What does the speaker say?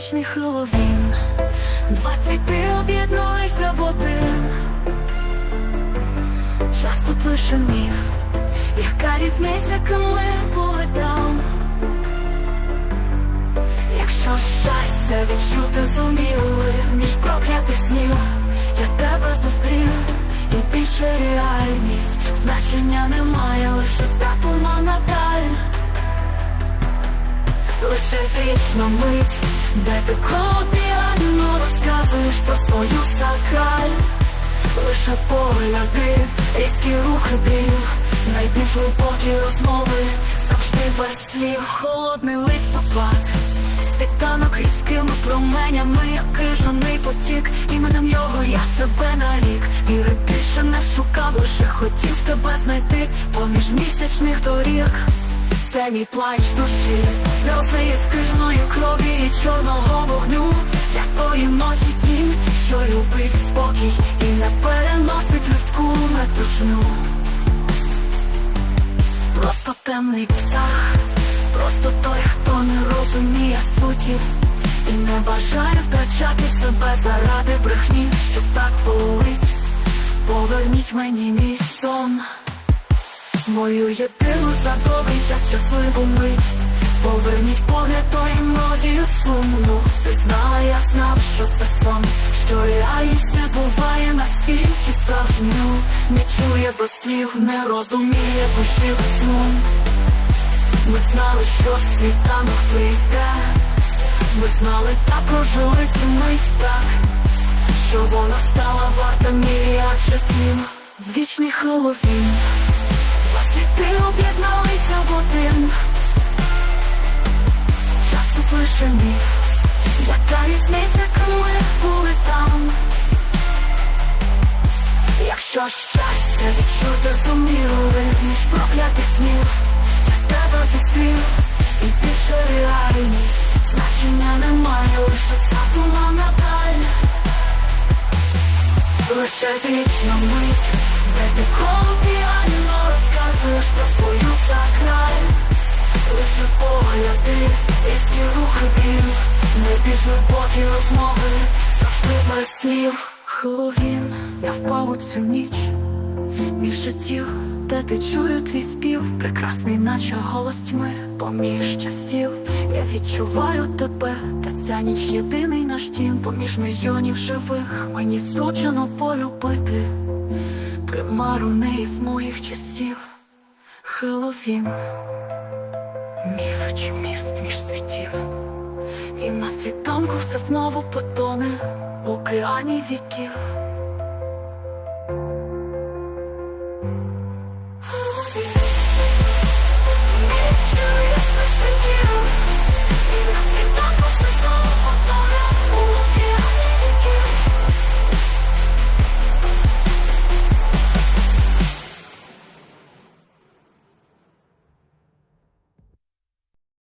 вічний Хеллоуін. Два світи об'єдналися в один. Час тут лише міф. Яка різниця, коли були там? Якщо щастя відчути зуміли Між проклятих снів Я тебе зустрів І більше реальність. Значення немає, лише ця туманна даль Лише вічна мить, де ти колодіально розказуєш про свою сакраль Лише погляди, різкі рухи бів Найбільш глибокі розмови завжди без слів. Холодний листопад, світанок різкими променями, як крижаний потік Іменем його я себе нарік Віри більше не шукав, лише хотів тебе знайти поміж місячних доріг це плач душі, сльози із крижної крові і чорного вогню, для тої ночі тінь, що любить спокій і не переносить людську метушню. Просто темний птах, просто той, хто не розуміє суті, і не бажає втрачати себе заради брехні, що так болить. Поверніть мені мій сон. Мою єдину за довгий час щасливу мить. Поверніть погляд тої мелодію сумну. Ти знала, я знав, що це сон Що реальність не буває настільки справжню Не чує без слів, не розуміє душі сну Ми знали, що світанок прийде. Ми знали та прожили цю мить так Що вона стала варта мільярд життів. Вічний Хеллоуін Світи об'єдналися в один. Час тут лише міф Яка різниця, коли були там? Якщо щастя відчути зуміли Між проклятих снів Я тебе зустрів І більше реальність Значення немає, лише ця туманна даль. Лише вічна мить, де ти колокіально розказуєш про свою сакраль Лише погляди, різкі рухи бів Не більш глибокі розмови, завжди без слів. Хеллоуін, я впав у цю ніч. Між життів, де ти чую твій спів. Прекрасний, наче голос тьми, поміж часів. Я відчуваю тебе, та ця ніч єдиний наш дім. Поміж мільйонів живих мені суджено полюбити Примару не із моїх часів. Хеловін Міф чи міст між світів. І на світанку все знову потоне в океані віків